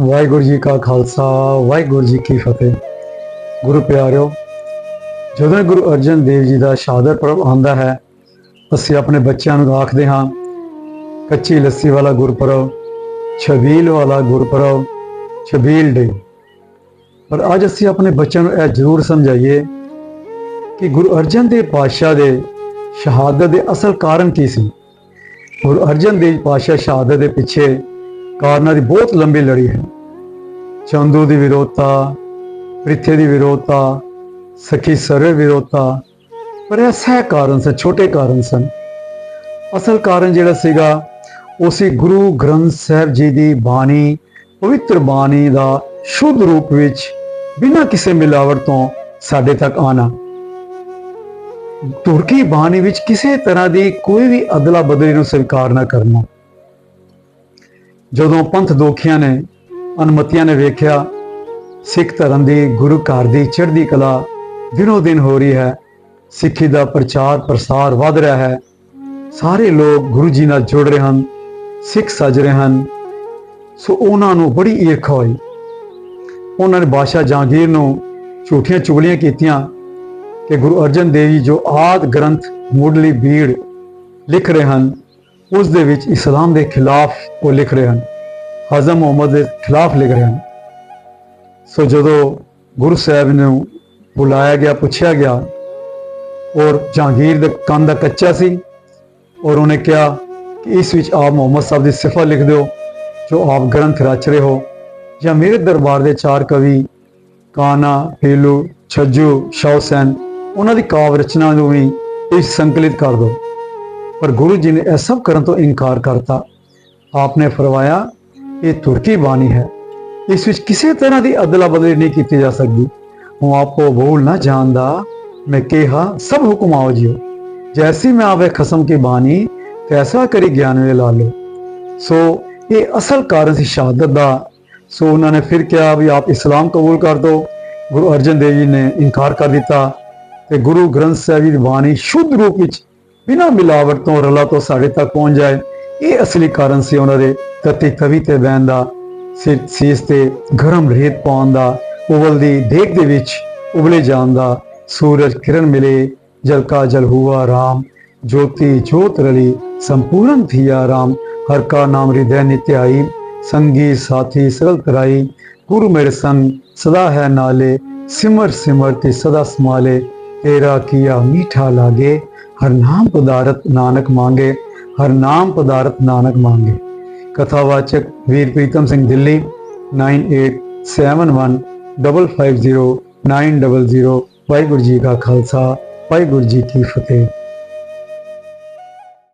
ਵਾਹਿਗੁਰੂ ਜੀ ਕਾ ਖਾਲਸਾ, ਵਾਹਿਗੁਰੂ ਜੀ ਕੀ ਫਤਿਹ। ਗੁਰੂ ਪਿਆਰਿਓ, ਜਦੋਂ ਗੁਰੂ ਅਰਜਨ ਦੇਵ ਜੀ ਦਾ ਸ਼ਹਾਦਤ ਪੁਰਬ ਆਉਂਦਾ ਹੈ, ਅਸੀਂ ਆਪਣੇ ਬੱਚਿਆਂ ਨੂੰ ਆਖਦੇ ਹਾਂ, ਕੱਚੀ ਲੱਸੀ ਵਾਲਾ ਗੁਰਪੁਰਬ, ਛਬੀਲ ਵਾਲਾ ਗੁਰਪੁਰਬ, ਛਬੀਲ ਡੇ ਪਰ ਅੱਜ ਅਸੀਂ ਆਪਣੇ ਬੱਚਿਆਂ ਨੂੰ ਇਹ ਜ਼ਰੂਰ ਸਮਝਾਈਏ ਕਿ ਗੁਰੂ ਅਰਜਨ ਦੇਵ ਪਾਤਸ਼ਾਹ ਦੇ ਸ਼ਹਾਦਤ ਦੇ ਅਸਲ ਕਾਰਨ ਕੀ ਸੀ? ਗੁਰੂ ਅਰਜਨ ਦੇਵ ਪਾਤਸ਼ਾਹ ਸ਼ਹਾਦਤ ਦੇ ਪਿੱਛੇ ਕਾਰਨਾਂ ਦੀ ਬਹੁਤ ਲੰਬੀ ਲੜੀ ਹੈ। ਚੰਦੂ ਦੀ ਵਿਰੋਧਤਾ, ਪ੍ਰਿਥੇ ਦੀ ਵਿਰੋਧਤਾ, ਸਖੀ ਸਰਵ ਵਿਰੋਧਤਾ, ਪਰ ਇਹ ਸਹਿ ਕਾਰਨ ਸਨ, ਛੋਟੇ ਕਾਰਨ ਸਨ। ਅਸਲ ਕਾਰਨ ਜਿਹੜਾ ਸੀਗਾ, ਉਹ ਸੀ ਗੁਰੂ ਗ੍ਰੰਥ ਸਾਹਿਬ ਜੀ ਦੀ ਬਾਣੀ, ਪਵਿੱਤਰ ਬਾਣੀ ਦਾ ਸ਼ੁੱਧ ਰੂਪ ਵਿੱਚ ਬਿਨਾਂ ਕਿਸੇ ਮਿਲਾਵਟ ਤੋਂ ਸਾਡੇ ਤੱਕ ਆਣਾ ਤੁਰਕੀ ਬਾਣੀ ਵਿੱਚ ਕਿਸੇ ਤਰ੍ਹਾਂ ਦੀ ਕੋਈ ਵੀ ਅਦਲਾ ਬਦਲੀ ਨੂੰ ਸਵੀਕਾਰ ਨਾ ਕਰਨਾ। ਜਦੋਂ ਪੰਥ ਦੋਖੀਆਂ ਨੇ ਅਨਮਤੀਆਂ ਨੇ ਵੇਖਿਆ, ਸਿੱਖ ਧਰਮ ਦੀ ਗੁਰੂ ਘਰ ਦੀ ਚੜ੍ਹਦੀ ਕਲਾ ਦਿਨੋ ਦਿਨ ਹੋ ਰਹੀ ਹੈ, ਸਿੱਖੀ ਦਾ ਪ੍ਰਚਾਰ ਪ੍ਰਸਾਰ ਵਧ ਰਿਹਾ ਹੈ, ਸਾਰੇ ਲੋਕ ਗੁਰੂ ਜੀ ਨਾਲ ਜੁੜ ਰਹੇ ਹਨ, ਸਿੱਖ ਸੱਜ ਰਹੇ ਹਨ, ਸੋ ਉਹਨਾਂ ਨੂੰ ਬੜੀ ਈਰਖਾ ਹੋਈ। ਉਹਨਾਂ ਨੇ ਬਾਦਸ਼ਾਹ ਜਹਾਂਗੀਰ ਨੂੰ ਝੂਠੀਆਂ ਚੁਗਲੀਆਂ ਕੀਤੀਆਂ ਕਿ ਗੁਰੂ ਅਰਜਨ ਦੇਵ ਜੀ ਜੋ ਆਦ ਗ੍ਰੰਥ ਮੁੱਢਲੀ ਬੀੜ ਲਿਖ ਰਹੇ ਹਨ ਉਸ ਦੇ ਵਿੱਚ ਇਸਲਾਮ ਦੇ ਖਿਲਾਫ ਉਹ ਲਿਖ ਰਹੇ ਹਨ ਹਜ਼ਮ ਮੁਹੰਮਦ ਦੇ ਖਿਲਾਫ ਲਿਖ ਰਹੇ ਹਨ। ਸੋ ਜਦੋਂ ਗੁਰੂ ਸਾਹਿਬ ਨੂੰ ਬੁਲਾਇਆ ਗਿਆ, ਪੁੱਛਿਆ ਗਿਆ, ਔਰ ਜਹਾਂਗੀਰ ਦਾ ਕੰਨ ਦਾ ਕੱਚਾ ਸੀ, ਔਰ ਉਹਨੇ ਕਿਹਾ ਕਿ ਇਸ ਵਿੱਚ ਆਪ ਮੁਹੰਮਦ ਸਾਹਿਬ ਦੀ ਸਿਫਤ ਲਿਖ ਦਿਓ, ਜੋ ਆਪ ਗ੍ਰੰਥ ਰਚ ਰਹੇ ਹੋ। ਜਾਂ ਮੇਰੇ ਦਰਬਾਰ ਦੇ ਚਾਰ ਕਵੀ ਕਾਨਾ ਪੇਲੂ ਛੱਜੂ ਸ਼ੌਸੈਨ ਉਹਨਾਂ ਦੀ ਕਾਵ ਰਚਨਾ ਨੂੰ ਵੀ ਇਸ ਸੰਕਲਿਤ ਕਰ ਦਿਓ। ਪਰ ਗੁਰੂ ਜੀ ਨੇ ਇਹ ਸਭ ਕਰਨ ਤੋਂ ਇਨਕਾਰ ਕਰਤਾ। ਆਪਨੇ ਫਰਮਾਇਆ, ਇਹ ਤੁਰਕੀ ਬਾਣੀ ਹੈ। ਇਸ ਵਿੱਚ ਕਿਸੇ ਤਰ੍ਹਾਂ ਦੀ ਅਦਲਾ ਬਦਲੀ ਨਹੀਂ ਕੀਤੀ ਜਾ ਸਕਦੀ। ਹੂੰ, ਆਪਕੋ ਭੂਲ ਨਾ ਜਾਣਦਾ। ਮੈਂ ਕਿਹਾ, ਸਭ ਹੁਕਮ ਆਓ ਜੀਓ। ਜੈਸੀ ਮੈਂ ਆਵੇ ਖਸਮ ਕੀ ਬਾਣੀ, ਤੈਸਾ ਕਰੀ ਗਿਆਨ ਵੇ ਲਾ ਲੋ ਸੋ, ਇਹ ਅਸਲ ਕਾਰਨ ਸੀ ਸ਼ਹਾਦਤ ਦਾ। ਸੋ, ਉਹਨਾਂ ਨੇ ਫਿਰ ਕਿਹਾ ਵੀ ਆਪ ਇਸਲਾਮ ਕਬੂਲ ਕਰ ਦਿਓ ਗੁਰੂ ਅਰਜਨ ਦੇਵ ਜੀ ਨੇ ਇਨਕਾਰ ਕਰ ਦਿੱਤਾ। ਤੇ ਗੁਰੂ ਗ੍ਰੰਥ ਸਾਹਿਬ ਜੀ ਦੀ ਬਾਣੀ ਸ਼ੁੱਧ ਰੂਪ ਵਿੱਚ ਬਿਨਾਂ ਮਿਲਾਵਟ ਤੋਂ ਰਲਾ ਤੋਂ ਸਾਡੇ ਤੱਕ ਪਹੁੰਚ ਜਾਏ। ਇਹ ਅਸਲੀ ਕਾਰਨ ਸੀ ਉਹਨਾਂ ਦੇ ਤਤੀ ਤਵੀ ਤੇ ਬਹਿਣ ਦਾ ਸੀਸ ਤੇ ਗਰਮ ਰੇਤ ਪਾਉਣ ਦਾ ਉਬਲਦੀ ਦੇਗ ਦੇ ਵਿੱਚ ਉਬਲੇ ਜਾਣ ਦਾ ਸੂਰਜ ਕਿਰਨ ਮਿਲੇ ਜਲ ਕਾ ਜਲ ਹੁਆ ਰਾਮ, ਜੋਤੀ ਜੋਤ ਰਲੀ, ਸੰਪੂਰਨ ਥੀਆ ਰਾਮ, ਹਰ ਕਾ ਨਾਮ ਹਿਰਦੈ ਨਿਤਿਆਈ, ਸੰਗੀ ਸਾਥੀ ਸਗਲ ਤਰਾਈ, ਗੁਰੂ ਮੇਰੇ ਸੰਗ ਸਦਾ ਹੈ ਨਾਲੇ, ਸਿਮਰ ਸਿਮਰ ਤੇ ਸਦਾ ਸਮਾਲੇ, ਤੇਰਾ ਕੀਆ ਮੀਠਾ ਲਾਗੇ। ਹਰ ਨਾਮ ਪਦਾਰਥ ਨਾਨਕ ਮੰਗੇ ਹਰ ਨਾਮ ਪਦਾਰਥ ਨਾਨਕ ਮੰਗੇ ਕਥਾਵਾਚਕ ਵੀਰ ਪ੍ਰੀਤਮ ਸਿੰਘ ਦਿੱਲੀ 9871550900 ਵਾਹਿਗੁਰੂ ਜੀ ਕਾ ਖਾਲਸਾ ਵਾਹਿਗੁਰੂ ਜੀ ਕੀ ਫਤਿਹ